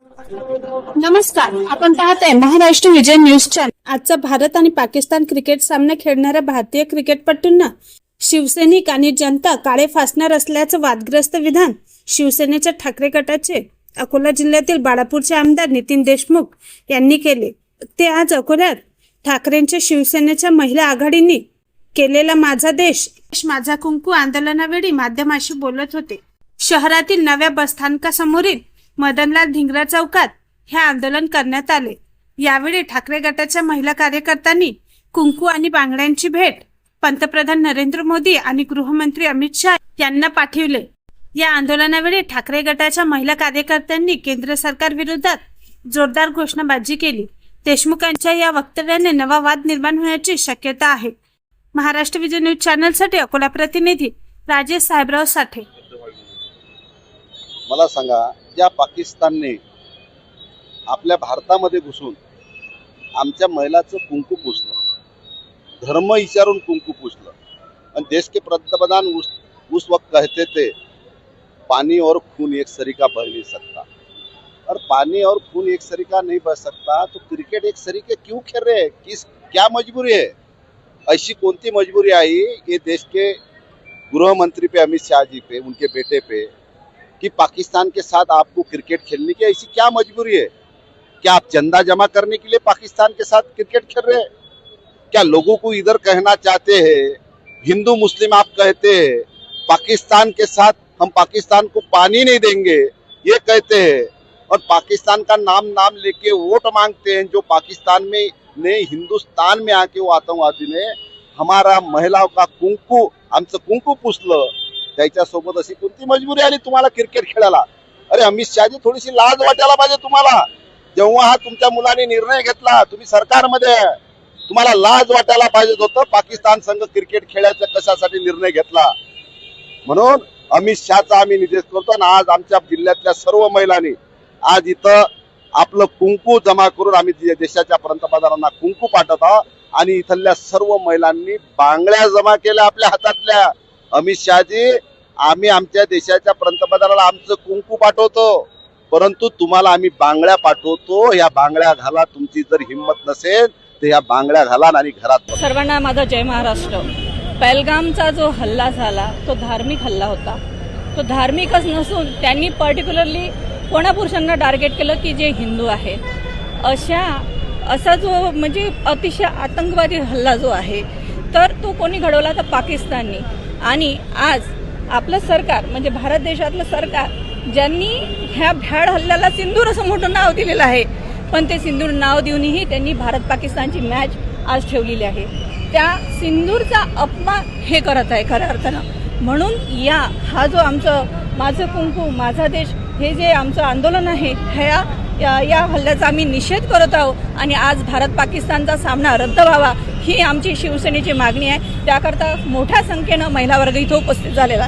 नमस्कार आपण पाहत आहे महाराष्ट्र विजय न्यूज चॅनल. आजचा भारत आणि पाकिस्तान क्रिकेट सामना खेळणाऱ्या भारतीय क्रिकेटपटूंना शिवसैनिक आणि जनता काळे फासणार असल्याचं वादग्रस्त विधान शिवसेनेच्या ठाकरे गटाचे अकोला जिल्ह्यातील बाळापूरचे आमदार नितीन देशमुख यांनी केले. ते आज अकोल्यात ठाकरेंच्या शिवसेनेच्या महिला आघाडीनी केलेला माझा देश माझा कुंकू आंदोलनावेळी माध्यमाशी बोलत होते. शहरातील नव्या बसस्थानकासमोरील मदनलाल धिंगरा चौकात हे आंदोलन करण्यात आले. यावेळी ठाकरे गटाच्या महिला कार्यकर्त्यांनी कुंकू आणि बांगड्यांची भेट पंतप्रधान नरेंद्र मोदी आणि गृहमंत्री अमित शहा यांना पाठविले. या आंदोलनावेळी ठाकरे गटाच्या महिला कार्यकर्त्यांनी केंद्र सरकार विरोधात जोरदार घोषणाबाजी केली. देशमुखांच्या या वक्तव्याने नवा वाद निर्माण होण्याची शक्यता आहे. महाराष्ट्र विजय न्यूज चॅनलसाठी अकोला प्रतिनिधी राजेश साहेबराव साठे. मला सांगा ज्या पाकिस्तानने आपल्या भारतामध्ये घुसून आमच्या महिलाचं कुंकू पुसलं धर्म विचारून कुंकू पुसलं आणि देश के पंतप्रधान उस उस वक्त कहते थे पानी और खून एक सरीका बह नहीं सकता. और पानी और खून एक सरीका नहीं बह सकता तो क्रिकेट एक सरीके क्यों खेल रहे हैं? किस क्या मजबूरी है? ऐसी कोणती मजबूरी आई? ये देश के गृह मंत्री पे अमित शाह जी पे उनके बेटे पे कि पाकिस्तान के साथ आपको क्रिकेट खेलने की ऐसी क्या मजबूरी है? क्या आप चंदा जमा करने के लिए पाकिस्तान के साथ क्रिकेट खेल रहे हैं? क्या लोगों को इधर कहना चाहते हैं? हिंदू, मुस्लिम आप कहते हैं, पाकिस्तान के साथ हम पाकिस्तान को पानी नहीं देंगे, ये कहते हैं। और पाकिस्तान का नाम नाम लेके वोट मांगते हैं जो पाकिस्तान में ने हिंदुस्तान में आके वो आतंकवादी ने, हमारा महिलाओं का कुंकू आमचं कुंकू पुसलं त्याच्यासोबत अशी कोणती मजबुरी आली तुम्हाला क्रिकेट खेळायला? अरे अमित शहाजी थोडीशी लाज वाटायला पाहिजे तुम्हाला. जेव्हा हा तुमच्या मुलाने निर्णय घेतला तुम्ही सरकारमध्ये तुम्हाला लाज वाटायला पाहिजे होतं पाकिस्तान संघ क्रिकेट खेळायचा कशासाठी निर्णय घेतला? म्हणून अमित शहाचा आम्ही निषेध करतो आणि आज आमच्या जिल्ह्यातल्या सर्व महिलांनी आज इथं आपलं कुंकू जमा करून आम्ही देशाच्या पंतप्रधानांना कुंकू पाठवत आहोत आणि इथल्या सर्व महिलांनी बांगड्या जमा केल्या आपल्या हातातल्या. अमित शहाजी आम्ही आमच्या देशाच्या पंतप्रधानाला आमचं कुंकू पाठवतो. परंतु तुम्हाला आम्ही बांगड्या पाठवतो. या बांगड्या घाला तुमची जर हिंमत नसेल तर या बांगड्या घाला आणि घरात सर्वांना माझा जय महाराष्ट्र. पहलगामचा जो हल्ला झाला तो धार्मिक हल्ला होता. तो धार्मिकच नसून त्यांनी पर्टिक्युलरली कोणा पुरुषांना टार्गेट केलं की जे हिंदू आहेत? अशा असा जो म्हणजे अतिशय आतंकवादी हल्ला जो आहे तर तो कोणी घडवला? तर पाकिस्ताननी. आणि आज आपलं सरकार म्हणजे भारत देशातलं सरकार ज्यांनी ह्या भ्याड हल्ल्याला सिंदूर असं मोठं नाव दिलेलं आहे पण ते सिंदूर नाव देऊनही त्यांनी भारत पाकिस्तानची मॅच आज ठेवलेली आहे. त्या सिंदूरचा अपमान हे करत आहे खऱ्या अर्थानं. म्हणून या हा जो आमचं माझं कुंकू माझा देश हे जे आमचं आंदोलन आहे ह्या या या हल्ल्याचा आम्ही निषेध करत आहोत आणि आज भारत पाकिस्तानचा सामना रद्द व्हावा ही आमची शिवसेनेची मागणी आहे. त्याकरता मोठ्या संख्येनं महिला वर्ग इथं उपस्थित झालेला आहे.